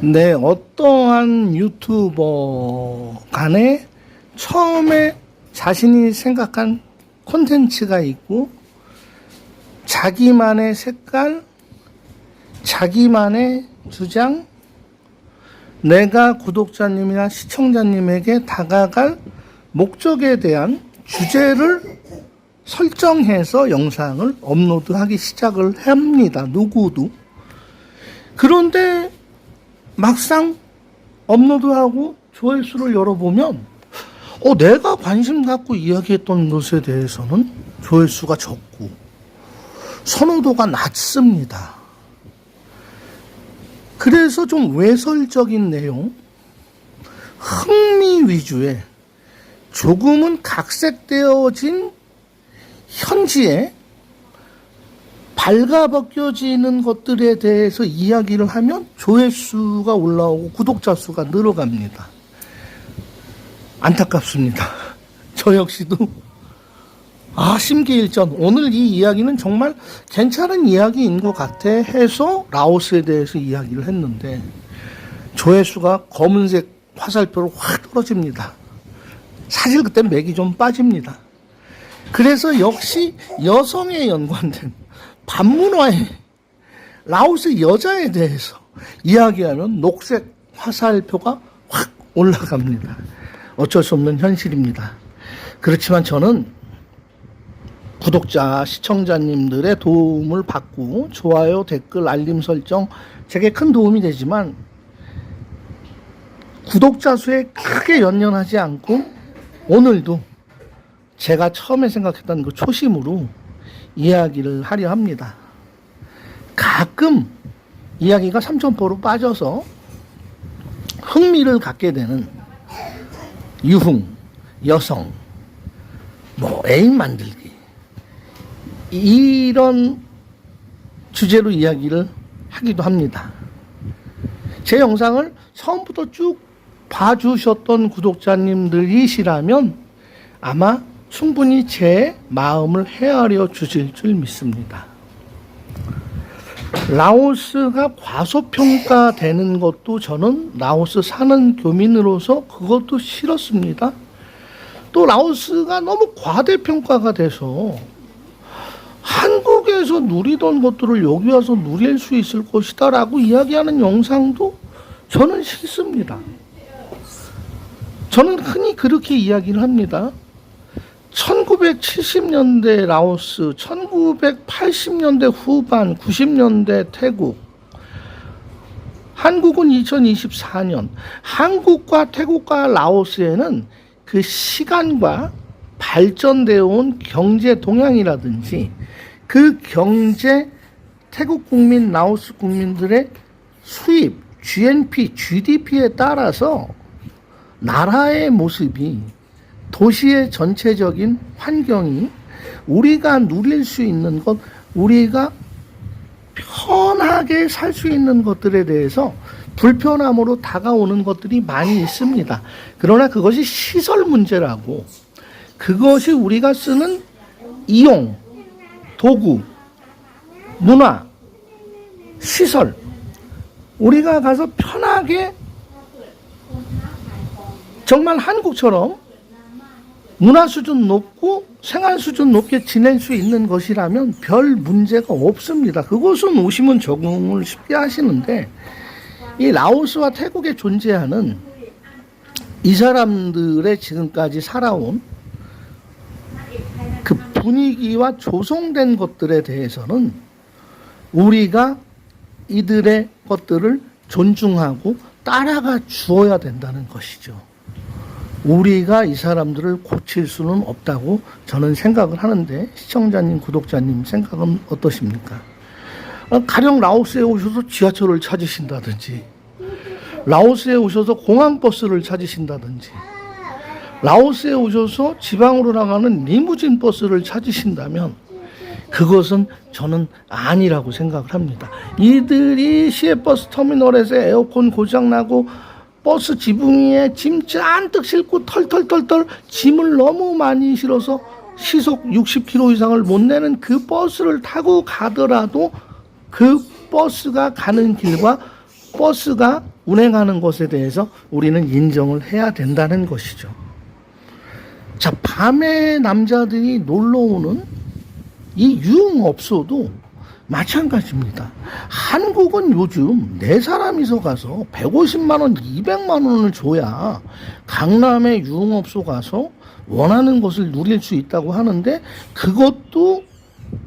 네, 어떠한 유튜버 간에 처음에 자신이 생각한 콘텐츠가 있고 자기만의 색깔, 자기만의 주장, 내가 구독자님이나 시청자님에게 다가갈 목적에 대한 주제를 설정해서 영상을 업로드하기 시작을 합니다. 누구도. 그런데 막상 업로드하고 조회수를 열어보면 어, 내가 관심 갖고 이야기했던 것에 대해서는 조회수가 적고 선호도가 낮습니다. 그래서 좀 외설적인 내용, 흥미 위주의 조금은 각색되어진 현지에 발가벗겨지는 것들에 대해서 이야기를 하면 조회수가 올라오고 구독자 수가 늘어갑니다. 안타깝습니다. 저 역시도 아 심기일전 오늘 이 이야기는 정말 괜찮은 이야기인 것 같아 해서 라오스에 대해서 이야기를 했는데 조회수가 검은색 화살표로 확 떨어집니다. 사실 그때 맥이 좀 빠집니다. 그래서 역시 여성에 연관된 반문화의 라오스 여자에 대해서 이야기하면 녹색 화살표가 확 올라갑니다. 어쩔 수 없는 현실입니다. 그렇지만 저는 구독자, 시청자님들의 도움을 받고 좋아요, 댓글, 알림 설정 제게 큰 도움이 되지만 구독자 수에 크게 연연하지 않고 오늘도 제가 처음에 생각했던 그 초심으로 이야기를 하려 합니다. 가끔 이야기가 삼천포로 빠져서 흥미를 갖게 되는 유흥, 여성, 뭐 애인 만들기 이런 주제로 이야기를 하기도 합니다. 제 영상을 처음부터 쭉 봐주셨던 구독자님들이시라면 아마 충분히 제 마음을 헤아려 주실 줄 믿습니다. 라오스가 과소평가되는 것도 저는 라오스 사는 교민으로서 그것도 싫었습니다. 또 라오스가 너무 과대평가가 돼서 한국에서 누리던 것들을 여기 와서 누릴 수 있을 것이다라고 이야기하는 영상도 저는 싫습니다. 저는 흔히 그렇게 이야기를 합니다. 1970년대 라오스, 1980년대 후반, 90년대 태국, 한국은 2024년, 한국과 태국과 라오스에는 그 시간과 발전되어 온 경제 동향이라든지 그 경제 태국 국민, 라오스 국민들의 수입, GNP, GDP에 따라서 나라의 모습이 도시의 전체적인 환경이 우리가 누릴 수 있는 것, 우리가 편하게 살 수 있는 것들에 대해서 불편함으로 다가오는 것들이 많이 있습니다. 그러나 그것이 시설 문제라고 그것이 우리가 쓰는 이용, 도구, 문화, 시설, 우리가 가서 편하게 정말 한국처럼 문화 수준 높고 생활 수준 높게 지낼 수 있는 것이라면 별 문제가 없습니다. 그것은 오시면 적응을 쉽게 하시는데 이 라오스와 태국에 존재하는 이 사람들의 지금까지 살아온 그 분위기와 조성된 것들에 대해서는 우리가 이들의 것들을 존중하고 따라가 주어야 된다는 것이죠. 우리가 이 사람들을 고칠 수는 없다고 저는 생각을 하는데 시청자님, 구독자님 생각은 어떠십니까? 어, 가령 라오스에 오셔서 지하철을 찾으신다든지 라오스에 오셔서 공항버스를 찾으신다든지 라오스에 오셔서 지방으로 나가는 리무진 버스를 찾으신다면 그것은 저는 아니라고 생각을 합니다. 이들이 시외버스 터미널에서 에어컨 고장나고 버스 지붕 위에 짐 잔뜩 싣고 털털털털 짐을 너무 많이 실어서 시속 60km 이상을 못 내는 그 버스를 타고 가더라도 그 버스가 가는 길과 버스가 운행하는 것에 대해서 우리는 인정을 해야 된다는 것이죠. 자, 밤에 남자들이 놀러 오는 이 유흥업소도 마찬가지입니다. 한국은 요즘 네 사람이서 가서 150만 원, 200만 원을 줘야 강남의 유흥업소 가서 원하는 것을 누릴 수 있다고 하는데 그것도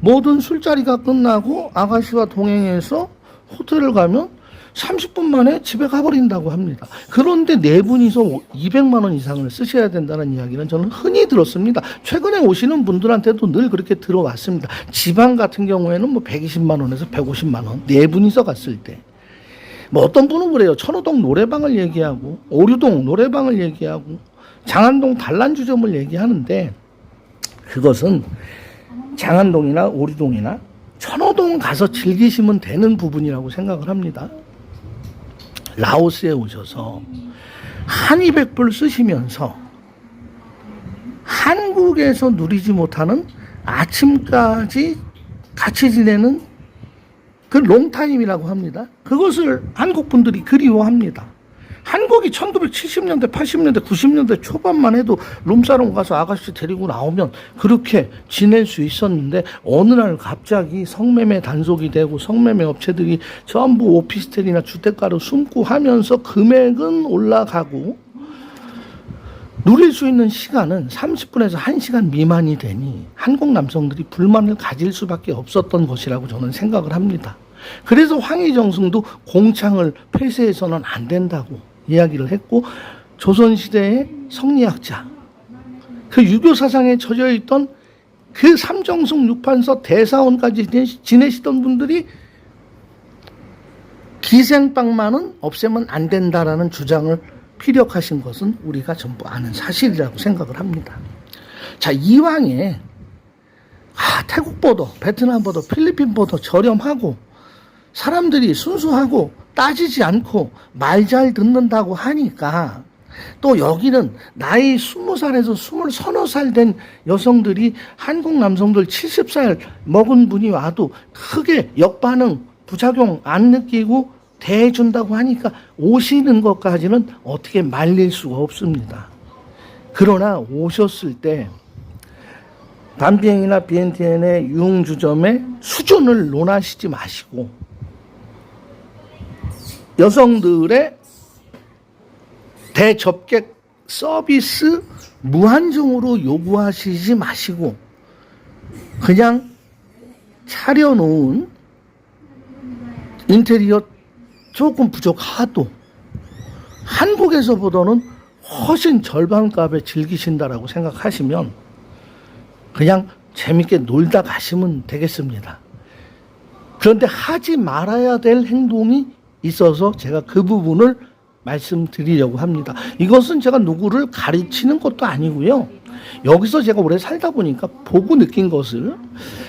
모든 술자리가 끝나고 아가씨와 동행해서 호텔을 가면 30분 만에 집에 가버린다고 합니다. 그런데 네 분이서 200만 원 이상을 쓰셔야 된다는 이야기는 저는 흔히 들었습니다. 최근에 오시는 분들한테도 늘 그렇게 들어왔습니다. 지방 같은 경우에는 뭐 120만 원에서 150만 원, 네 분이서 갔을 때. 뭐 어떤 분은 그래요. 천호동 노래방을 얘기하고, 오류동 노래방을 얘기하고, 장안동 단란주점을 얘기하는데, 그것은 장안동이나 오류동이나 천호동 가서 즐기시면 되는 부분이라고 생각을 합니다. 라오스에 오셔서 한 200불 쓰시면서 한국에서 누리지 못하는 아침까지 같이 지내는 그 롱타임이라고 합니다. 그것을 한국 분들이 그리워합니다. 한국이 1970년대, 80년대, 90년대 초반만 해도 룸사롱 가서 아가씨 데리고 나오면 그렇게 지낼 수 있었는데 어느 날 갑자기 성매매 단속이 되고 성매매 업체들이 전부 오피스텔이나 주택가로 숨고 하면서 금액은 올라가고 누릴 수 있는 시간은 30분에서 1시간 미만이 되니 한국 남성들이 불만을 가질 수밖에 없었던 것이라고 저는 생각을 합니다. 그래서 황희정승도 공창을 폐쇄해서는 안 된다고 이야기를 했고 조선시대의 성리학자 그 유교 사상에 젖어 있던 그 삼정승 육판서 대사원까지 지내- 지내시던 분들이 기생빵만은 없애면 안 된다라는 주장을 피력하신 것은 우리가 전부 아는 사실이라고 생각을 합니다. 자, 이왕에 아, 태국보다, 베트남보다, 필리핀보다 저렴하고 사람들이 순수하고 따지지 않고 말 잘 듣는다고 하니까 또 여기는 나이 20살에서 20 서너 살된 여성들이 한국 남성들 70살 먹은 분이 와도 크게 역반응, 부작용 안 느끼고 대해준다고 하니까 오시는 것까지는 어떻게 말릴 수가 없습니다. 그러나 오셨을 때 밤비행이나 BNTN의 유흥주점의 수준을 논하시지 마시고 여성들의 대접객 서비스 무한정으로 요구하시지 마시고 그냥 차려놓은 인테리어 조금 부족하도 한국에서보다는 훨씬 절반값에 즐기신다라고 생각하시면 그냥 재밌게 놀다 가시면 되겠습니다. 그런데 하지 말아야 될 행동이 있어서 제가 그 부분을 말씀드리려고 합니다. 이것은 제가 누구를 가르치는 것도 아니고요. 여기서 제가 오래 살다 보니까 보고 느낀 것을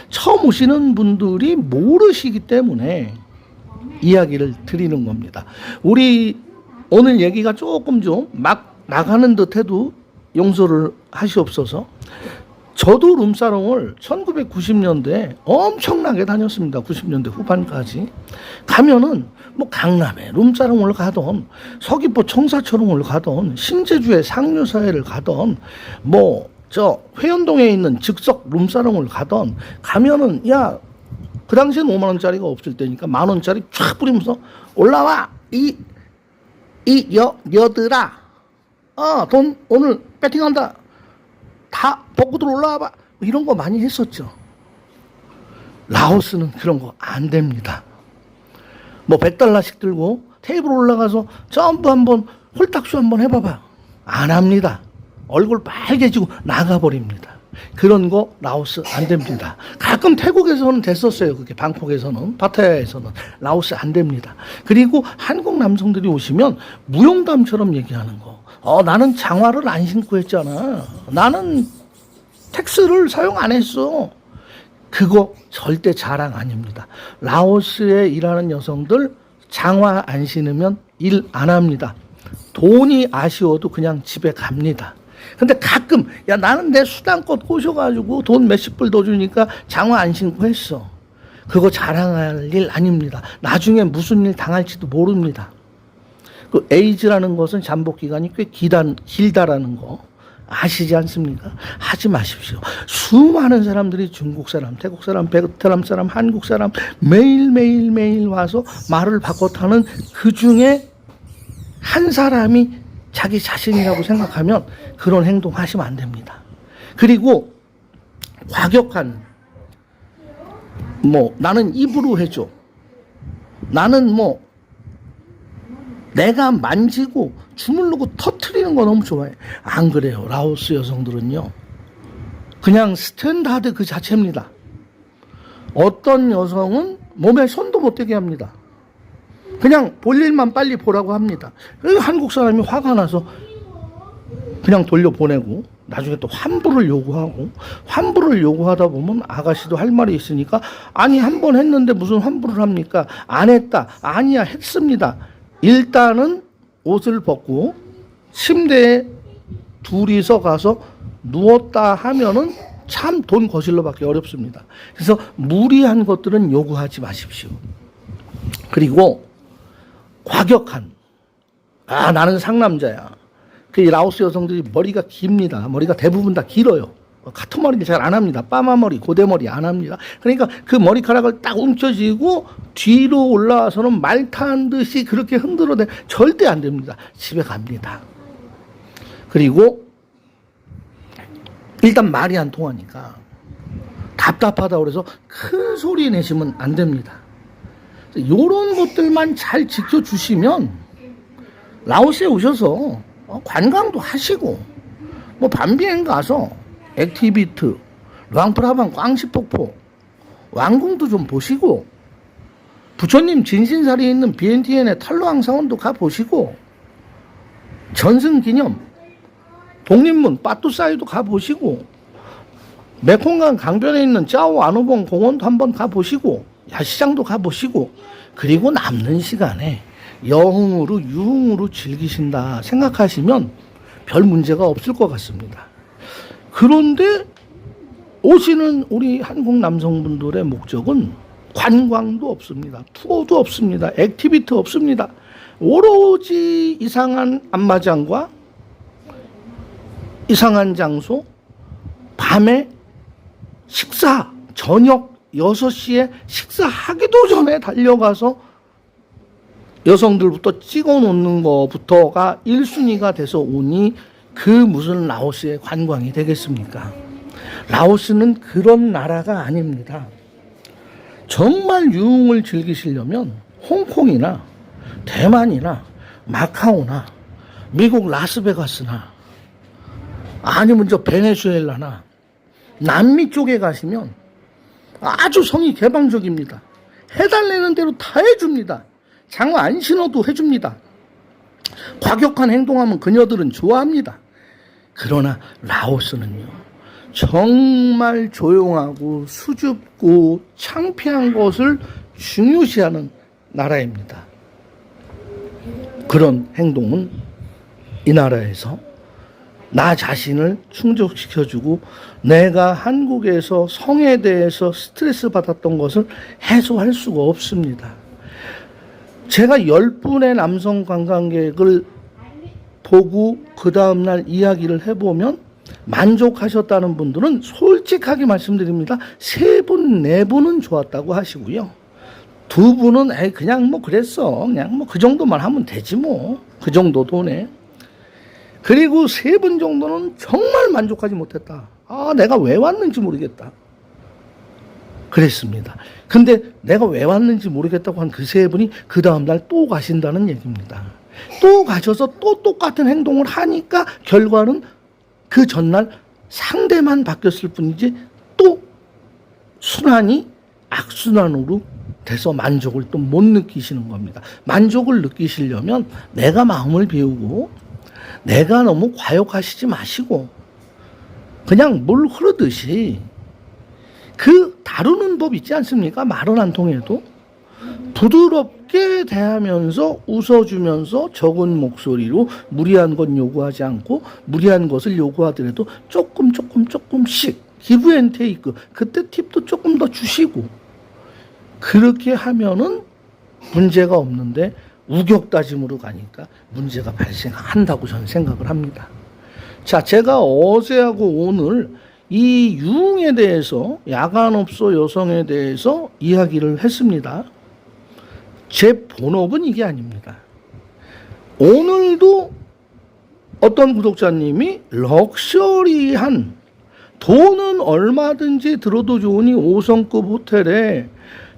처음 오시는 분들이 모르시기 때문에 이야기를 드리는 겁니다. 우리 오늘 얘기가 조금 좀 막 나가는 듯 해도 용서를 하시옵소서. 저도 룸사롱을 1990년대에 엄청나게 다녔습니다. 90년대 후반까지. 가면은 뭐 강남에 룸사롱을 가던 서귀포 청사초롱을 가던 신제주의 상류사회를 가던 뭐 저 회원동에 있는 즉석 룸사롱을 가던 가면은 야 그 당시엔 5만 원짜리가 없을 때니까 만 원짜리 쫙 뿌리면서 올라와 이 이 여 여들아 어돈 오늘 배팅한다 다 벗고들 올라와봐 뭐 이런 거 많이 했었죠. 라오스는 그런 거 안 됩니다. 뭐 100달러씩 들고 테이블 올라가서 점프 한번 홀딱쇼 한번 해봐봐. 안 합니다. 얼굴 빨개지고 나가버립니다. 그런 거 라오스 안 됩니다. 가끔 태국에서는 됐었어요. 그게 방콕에서는 파타야에서는 라오스 안 됩니다. 그리고 한국 남성들이 오시면 무용담처럼 얘기하는 거. 어 나는 장화를 안 신고 했잖아. 나는 텍스를 사용 안 했어. 그거 절대 자랑 아닙니다. 라오스에 일하는 여성들 장화 안 신으면 일 안 합니다. 돈이 아쉬워도 그냥 집에 갑니다. 근데 가끔 야 나는 내 수당껏 꼬셔가지고 돈 몇십 불 더 주니까 장화 안 신고 했어. 그거 자랑할 일 아닙니다. 나중에 무슨 일 당할지도 모릅니다. 그 에이즈라는 것은 잠복 기간이 꽤 기단, 길다라는 거 아시지 않습니까? 하지 마십시오. 수많은 사람들이 중국 사람, 태국 사람, 베트남 사람, 한국 사람 매일 매일 매일 와서 말을 바꿔 타는 그 중에 한 사람이 자기 자신이라고 생각하면 그런 행동 하시면 안 됩니다. 그리고 과격한 뭐 나는 입으로 해줘. 나는 뭐 내가 만지고 주물르고 터트리는 거 너무 좋아해. 안 그래요. 라오스 여성들은요. 그냥 스탠다드 그 자체입니다. 어떤 여성은 몸에 손도 못 대게 합니다. 그냥 볼 일만 빨리 보라고 합니다. 그래서 한국 사람이 화가 나서 그냥 돌려보내고 나중에 또 환불을 요구하고 환불을 요구하다 보면 아가씨도 할 말이 있으니까 아니 한 번 했는데 무슨 환불을 합니까? 안 했다. 아니야 했습니다. 일단은 옷을 벗고 침대에 둘이서 가서 누웠다 하면은 참돈 받기 어렵습니다. 그래서 무리한 것들은 요구하지 마십시오. 그리고 과격한 아 나는 상남자야. 그 라오스 여성들이 머리가 깁니다. 머리가 대부분 다 길어요. 같은 머리를 잘안 합니다. 빠마머리, 고대머리 안 합니다. 그러니까 그 머리카락을 딱 움켜쥐고 뒤로 올라와서는 말 타는 듯이 그렇게 흔들어대 절대 안 됩니다. 집에 갑니다. 그리고 일단 말이 안 통하니까 답답하다 그래서 큰 소리 내시면 안 됩니다. 요런 것들만 잘 지켜주시면 라오스에 오셔서 어, 관광도 하시고 뭐 밤비행 가서 액티비트, 랑프라방 꽝시폭포, 왕궁도 좀 보시고 부처님 진신살이 있는 BNTN의 탈로항 사원도 가 보시고 전승기념 독립문 빠뚜사이도 가 보시고 메콩강 강변에 있는 짜오 아노봉 공원도 한번 가 보시고 야시장도 가 보시고 그리고 남는 시간에 여흥으로 유흥으로 즐기신다 생각하시면 별 문제가 없을 것 같습니다. 그런데 오시는 우리 한국 남성분들의 목적은 관광도 없습니다. 투어도 없습니다. 액티비티 없습니다. 오로지 이상한 안마장과 이상한 장소, 밤에 식사, 저녁 6시에 식사하기도 전에 달려가서 여성들부터 찍어 놓는 것부터가 1순위가 돼서 오니 그 무슨 라오스의 관광이 되겠습니까? 라오스는 그런 나라가 아닙니다. 정말 유흥을 즐기시려면 홍콩이나 대만이나 마카오나 미국 라스베가스나 아니면 저 베네수엘라나 남미 쪽에 가시면 아주 성이 개방적입니다. 해달라는 대로 다 해줍니다. 장화 안 신어도 해줍니다. 과격한 행동하면 그녀들은 좋아합니다. 그러나 라오스는요, 정말 조용하고 수줍고 창피한 것을 중요시하는 나라입니다. 그런 행동은 이 나라에서 나 자신을 충족시켜주고 내가 한국에서 성에 대해서 스트레스 받았던 것을 해소할 수가 없습니다. 제가 열 분의 남성 관광객을 보고 그 다음날 이야기를 해보면 만족하셨다는 분들은 솔직하게 말씀드립니다. 세 분, 네 분은 좋았다고 하시고요. 두 분은 에이 그냥 뭐 그랬어. 그냥 뭐 그 정도만 하면 되지 뭐. 그 정도 돈에. 그리고 세 분 정도는 정말 만족하지 못했다. 아, 내가 왜 왔는지 모르겠다. 그랬습니다. 근데 내가 왜 왔는지 모르겠다고 한 그 세 분이 그 다음날 또 가신다는 얘기입니다. 또 가셔서 또 똑같은 행동을 하니까 결과는 그 전날 상대만 바뀌었을 뿐이지 또 순환이 악순환으로 돼서 만족을 또 못 느끼시는 겁니다. 만족을 느끼시려면 내가 마음을 비우고 내가 너무 과욕하시지 마시고 그냥 물 흐르듯이 그 다루는 법 있지 않습니까? 말은 안 통해도 부드럽게 대하면서 웃어주면서 적은 목소리로 무리한 건 요구하지 않고 무리한 것을 요구하더라도 조금 조금 조금씩 기브 앤 테이크 그때 팁도 조금 더 주시고 그렇게 하면은 문제가 없는데 우격다짐으로 가니까 문제가 발생한다고 저는 생각을 합니다. 자, 제가 어제하고 오늘 이 유흥에 대해서 야간업소 여성에 대해서 이야기를 했습니다. 제 본업은 이게 아닙니다. 오늘도 어떤 구독자님이 럭셔리한 돈은 얼마든지 들어도 좋으니 5성급 호텔에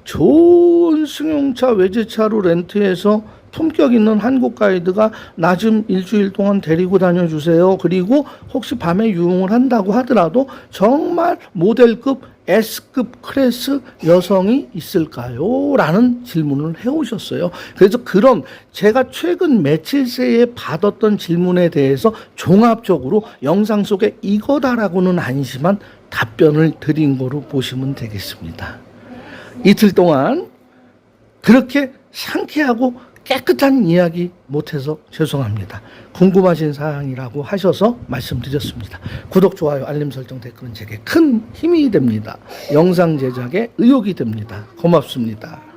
좋은 승용차 외제차로 렌트해서 품격 있는 한국 가이드가 나 좀 일주일 동안 데리고 다녀주세요. 그리고 혹시 밤에 유흥을 한다고 하더라도 정말 모델급 S급 클래스 여성이 있을까요? 라는 질문을 해오셨어요. 그래서 그런 제가 최근 며칠 새에 받았던 질문에 대해서 종합적으로 영상 속에 이거다라고는 아니지만 답변을 드린 거로 보시면 되겠습니다. 이틀 동안 그렇게 상쾌하고 깨끗한 이야기 못해서 죄송합니다. 궁금하신 사항이라고 하셔서 말씀드렸습니다. 구독, 좋아요, 알림 설정, 댓글은 제게 큰 힘이 됩니다. 영상 제작에 의욕이 됩니다. 고맙습니다.